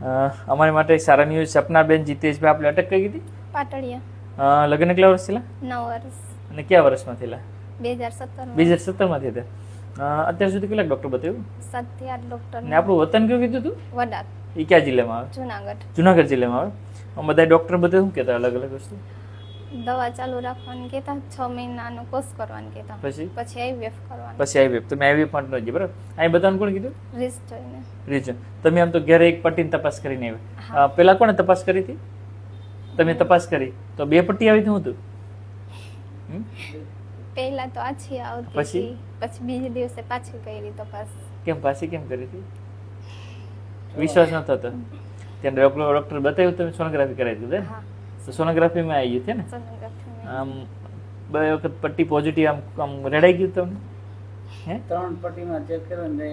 અમારી માટે એક સારા ન્યૂઝ સપનાબેન જીતેશભાઈ આપણે અટક કઈ હતી પાટડિયા. લગ્ન કેટલા વર્ષ થયેલા? નવ વર્ષ. અને કયા વર્ષમાં થયેલા? બે હજાર સત્તર બે હજાર સત્તરમાં થયા અત્યાર સુધી કેટલાક ડૉક્ટર બતાવ્યું? સત્યાર ડોક્ટર ને આપણું વતન કયું કીધું હતું? વડાત એ કયા જિલ્લામાં આવે? જુનાગઢ. જુનાગઢ જિલ્લામાં આવે? બધા ડૉક્ટર બધા શું કહેતા અલગ અલગ વસ્તુ? દવા ચાલુ રાખવાની કહેતા છ મહિનાનો કોર્સ કરવાનું કહેતા. પછી? પછી આઈવીએફ કરવાનું. પછી આવી તમે આવી પણ નથી બરાબર? અહીં બધાને કોણ કીધું? રિસ્ક જોઈને રીઝન તમે આમ તો ઘરે એક પટ્ટીની તપાસ કરીને આવ્યા. પેલા કોણે તપાસ કરી હતી? તમે તપાસ કરી. તો બે પટ્ટી આવી હતી હું હતું? પહેલા તો આછી આવતી પછી? પછી બીજે દિવસે પાછી કરી તપાસ. કેમ પાછી કેમ કરી હતી? વિશ્વાસ ન થતો. ત્યાં ડોક્ટર ડોક્ટર બતાવ્યું તમે સોનોગ્રાફી કરાવી દીધું હા. તો સોનોગ્રાફીમાં આવી ગયું છે ને? આમ બે વખત પટ્ટી પોઝિટિવ આમ આમ રેડાઈ ગયું તમને? હે? ત્રણ પટ્ટીમાં ચેક કર્યો ને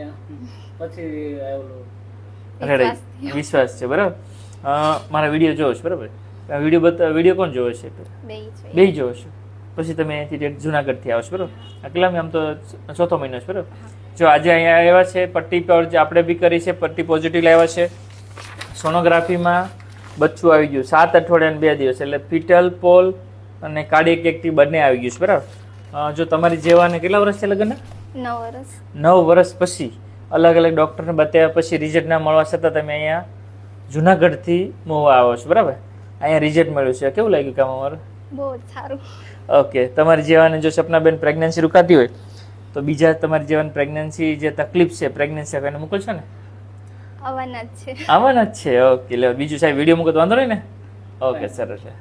પછી આવ્યો રેડાઈ. વિશ્વાસ છે બરાબર? મારા વીડિયો જોવો છો બરાબર? વીડિયો બતા વીડિયો કોણ જોવો છે? બે છે જોવો છો. પછી તમે અહીંથી જુનાગઢથી જુનાગઢથી આવશો બરાબર? અકલામ આમ તો ચોથો મહિનો છે બરાબર? જો આજે અહીંયા આવ્યા છે પટ્ટી પર આપણે બી કરી છે પટ્ટી પોઝિટિવ લાવ્યા છે. સોનોગ્રાફીમાં બચ્ચું આવી ગયું. સાત અઠવાડિયાને બે દિવસ. એટલે ફિટલ પોલ અને કાર્ડિયક એક્ટિવ બંને આવી ગયું છે બરાબર? જો તમારી જેવાને કેટલા વર્ષ છે લગ્ન નવ વર્ષ. નવ વર્ષ પછી. અલગ અલગ ડૉક્ટરને બતાવ્યા પછી રિઝલ્ટ ના મળવા છતાં તમે અહીંયા જુનાગઢથી મોવા આવો છો બરાબર? અહીંયા રિઝલ્ટ મળ્યું છે. કેવું લાગ્યું કામ અમારું? બહુ સારું. ઓકે. તમારી જેવાને જો સપનાબેન પ્રેગ્નન્સી રૂકાતી હોય તો બીજા તમારી જેવાની પ્રેગ્નન્સી જે તકલીફ છે પ્રેગ્નન્સી એને મોકલશો ને? આવવાના જ છે. આવવાના જ છે. ઓકે લે બીજું સાહેબ વીડિયો મૂકો તો વાંધો નહીં ને? ઓકે સરસ છે